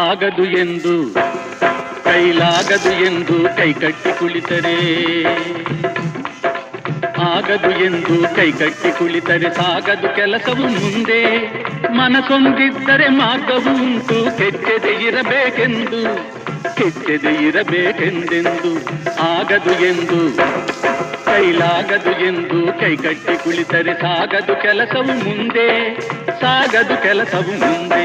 ಆಗದು ಎಂದು ಕೈಲಾಗದು ಎಂದು ಕೈಕಟ್ಟಿ ಕುಳಿತರೆ ಆಗದು ಎಂದು ಕೈಕಟ್ಟಿ ಕುಳಿತರೆ ಸಾಗದು ಕೆಲಸವು ಮುಂದೆ ಮನಸೊಂದಿದ್ದರೆ ಮಾರ್ಗವು ಉಂಟು ಕೆಚ್ಚದೆ ಇರಬೇಕೆಂದು ಕೆಚ್ಚದೆ ಇರಬೇಕೆಂದೆಂದು ಆಗದು ಎಂದು ಕೈಲಾಗದು ಎಂದು ಕೈಕಟ್ಟಿ ಕುಳಿತರೆ ಸಾಗದು ಕೆಲಸವು ಮುಂದೆ ಸಾಗದು ಕೆಲಸವು ಮುಂದೆ